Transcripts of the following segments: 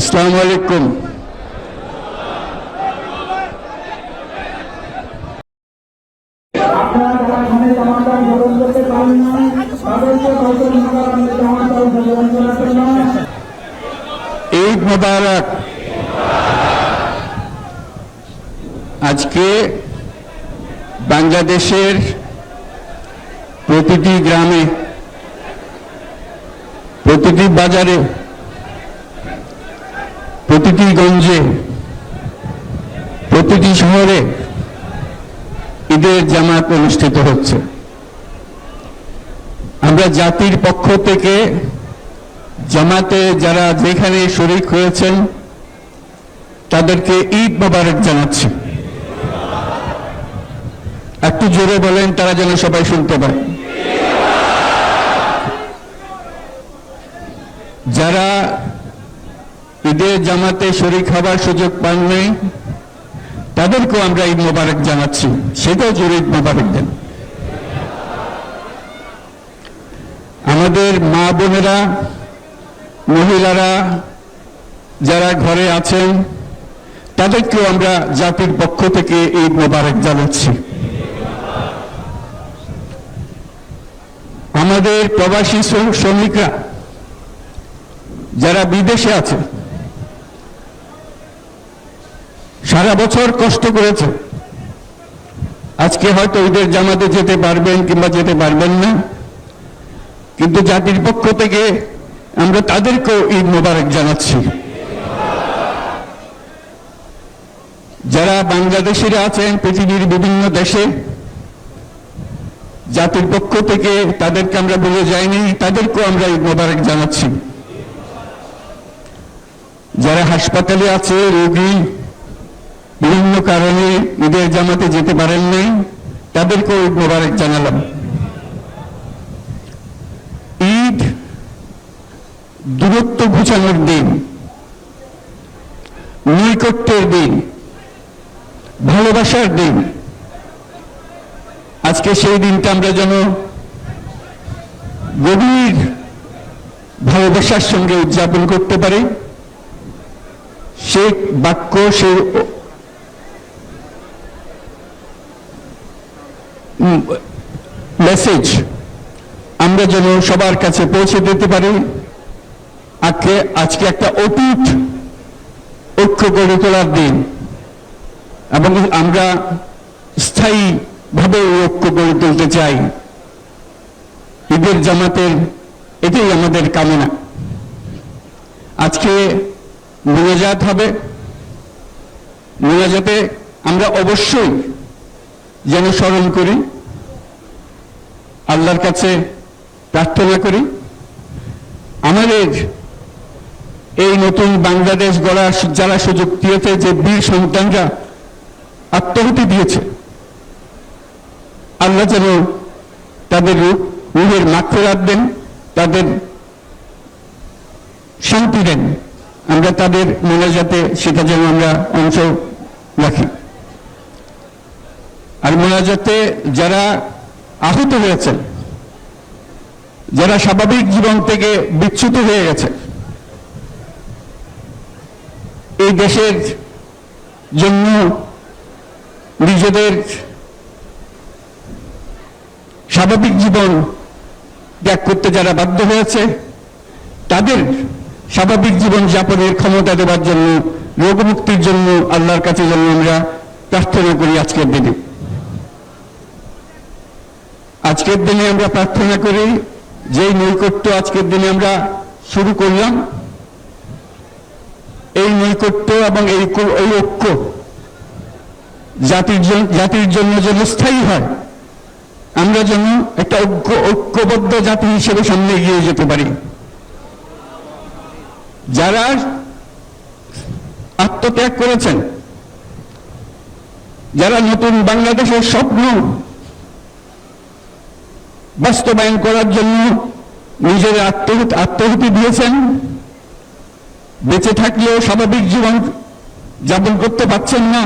আসসালামু আলাইকুম। আজকে বাংলাদেশের প্রতিটি গ্রামে প্রতিটি বাজারে প্রতিটি গঞ্জে, প্রতিটি শহরে ঈদের জামাত অনুষ্ঠিত হচ্ছে। আমরা জাতির পক্ষ থেকে জামাতে যারা যেখানে শরিক হয়েছেন, তাদেরকে ঈদ মোবারক জানাচ্ছি। একটু জোরে বলেন, তারা যেন সবাই শুনতে পায়। যারা ঈদের জামাতে শরীর হবার সুযোগ পাননি তাদেরকেও আমরা ঈদ মোবারক জানাচ্ছি। সেটাও জোরে ঈদ মোবারক দেন। আমাদের মা বোনেরা, মহিলারা যারা ঘরে আছেন, তাদেরকেও আমরা জাতির পক্ষ থেকে ঈদ মোবারক জানাচ্ছি। আমাদের প্রবাসী শ্রম- শ্রমিকরা, যারা বিদেশে আছে সারা বছর কষ্ট করেছে। আজকে হয়তো ঈদের জামাতে যেতে পারবেন কিংবা যেতে পারবেন না। কিন্তু জাতির পক্ষ থেকে আমরা তাদেরকেও ঈদ মোবারক জানাচ্ছি। যারা বাংলাদেশিরা আছেন, পৃথিবীর বিভিন্ন দেশে, জাতির পক্ষ থেকে তাদেরকে আমরা বলে যাইনি, তাদেরকেও আমরা ঈদ মোবারক জানাচ্ছি। যারা হাসপাতালে আছে, রোগী কারণে ঈদের জামাতে যেতে পারেন নাই, তাদেরকেও ঈদ মোবারক জানালাম। ঈদ দূরত্ব ঘুচানোর দিন, নৈকট্যের দিন, ভালোবাসার দিন। আজকে সেই দিনটা আমরা যেন গভীর ভালোবাসার সঙ্গে উদযাপন করতে পারি। সেই বাক্য, সেই মেসেজ আমরা যেন সবার কাছে পৌঁছে দিতে পারি। আজকে আজকে একটা অটুট ঐক্য গড়ে তোলার দিন। এবং আমরা স্থায়ী ভাবে এই ঐক্য গড়ে তুলতে চাই। ঈদের জামাতের, এটাই আমাদের কামনা। আজকে মোনাজাত হবে। মোনাজাতে আমরা অবশ্যই যেন স্মরণ করি, আল্লাহর কাছে প্রার্থনা করি, আমাদের এই নতুন বাংলাদেশ গড়ার যারা সুযোগ দিয়েছে যে বীর সন্তানরা আত্মহতি দিয়েছে। আল্লাহ যেন তাদের রুহের মাক্ষরাত দেন, তাদের শান্তি দেন। আমরা তাদের মনে যাতে সেটা যেন আমরা অংশ রাখি। আর মোনাজাতে যারা আহত হয়েছেন, যারা স্বাভাবিক জীবন থেকে বিচ্যুত হয়ে গেছে, এই দেশের জন্য নিজেদের স্বাভাবিক জীবন ত্যাগ করতে যারা বাধ্য হয়েছে, তাদের স্বাভাবিক জীবন যাপনের ক্ষমতা দেওয়ার জন্য, রোগমুক্তির জন্য আল্লাহর কাছে যেন আমরা প্রার্থনা করি আজকের দিনে। আজকের দিনে আমরা প্রার্থনা করি, যেই নৈকট্য আজকের দিনে আমরা শুরু করলাম, এই নৈকট্য এবং এই এই ঐক্য জাতির জাতির জন্য যেন স্থায়ী হয়, আমরা যেন একটা ঐক্য, ঐক্যবদ্ধ জাতি হিসেবে সামনে এগিয়ে যেতে পারি। যারা আত্মত্যাগ করেছেন, যারা নতুন বাংলাদেশের স্বপ্ন বাস্তবায়ন করার জন্য নিজের আত্মহতি আত্মহতি দিয়েছেন। বেঁচে থাকলেও স্বাভাবিক জীবন যাপন করতে পারছেন না।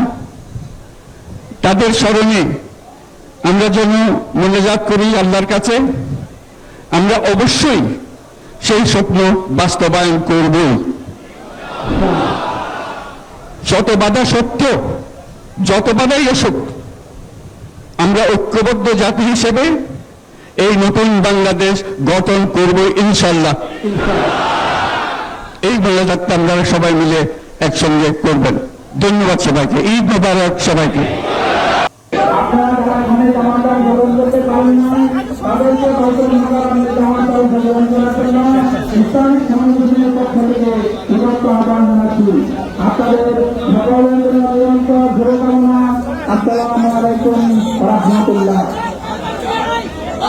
তাদের স্মরণে আমরা যেন মনোজাত করি আল্লাহর কাছে, আমরা অবশ্যই সেই স্বপ্ন বাস্তবায়ন করব। যত বাধা সত্ত্বেও যত বাধাই আসুক, আমরা ঐক্যবদ্ধ জাতি হিসেবে এই নতুন বাংলাদেশ গঠন করব ইনশাল্লাহ। এই বাংলাদেশটা আপনারা সবাই মিলে একসঙ্গে করবেন। ধন্যবাদ সবাইকে। ঈদ মোবারক সবাইকে। আপনাদের আসসালামু আলাইকুম রহমতুল্লাহ।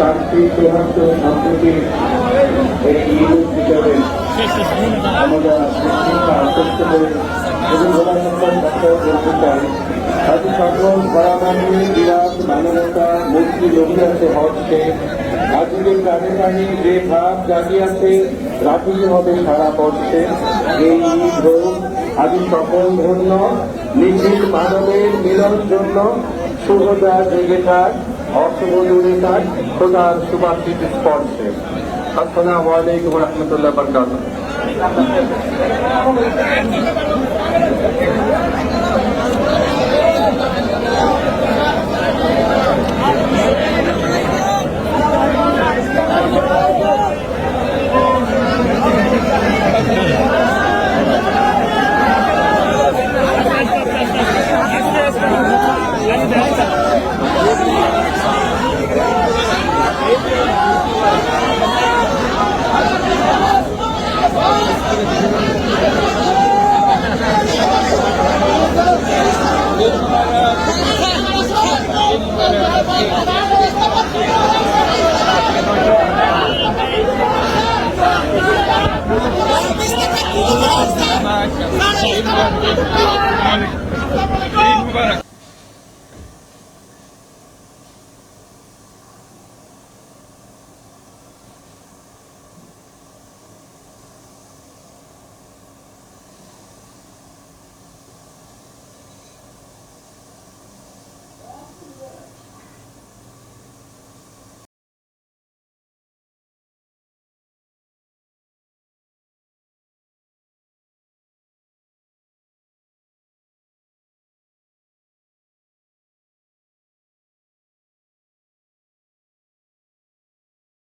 শান্তি সৌহার্দ্য সম্প্রীতি এই ঈদ হিসাবে আমরা আজ সকল ধরামানি বিরাট, মানবতা মুক্তি লভিয়াছে হচ্ছে আজকের গানে গানে যে ভাব জাগিয়াছে রাখিতে হবে সারা এই ঈদ হোক সকল ধন্য নিখিল মানবের মিলন জন্য শুভদা জেগে থাক। অশুভ দূরে থাক খোদার সুবাসিত স্পর্শে আসসালামু আলাইকুম রহমতুল্লাহ বরকাত Thank you.